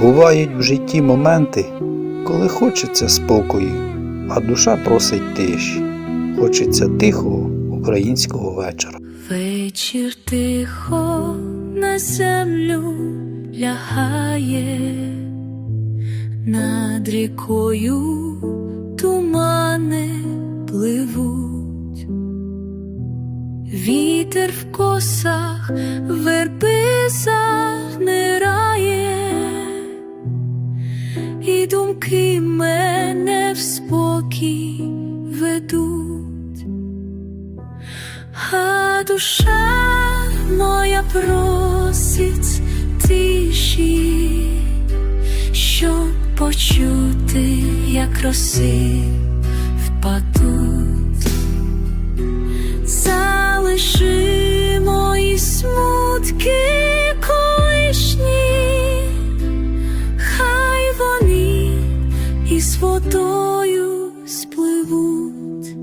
Бувають в житті моменти, коли хочеться спокою, а душа просить тиші. Хочеться тихого українського вечора. Вечір тихо на землю лягає, над рікою тумани пливуть, вітер в косах думки мене в спокій ведуть. А душа моя просить тиші, щоб почути, як роси впадуть. водою спливуть.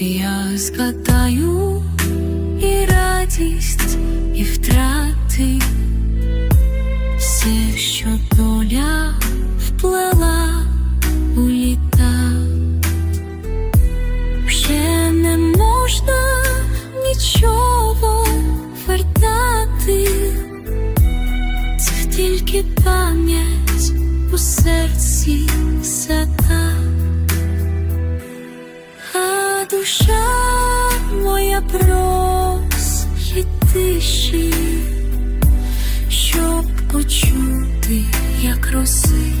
Я згадаю і радість, і втрати, Пам'ять у серці свята, А душа моя просить тиші, щоб почути, як роси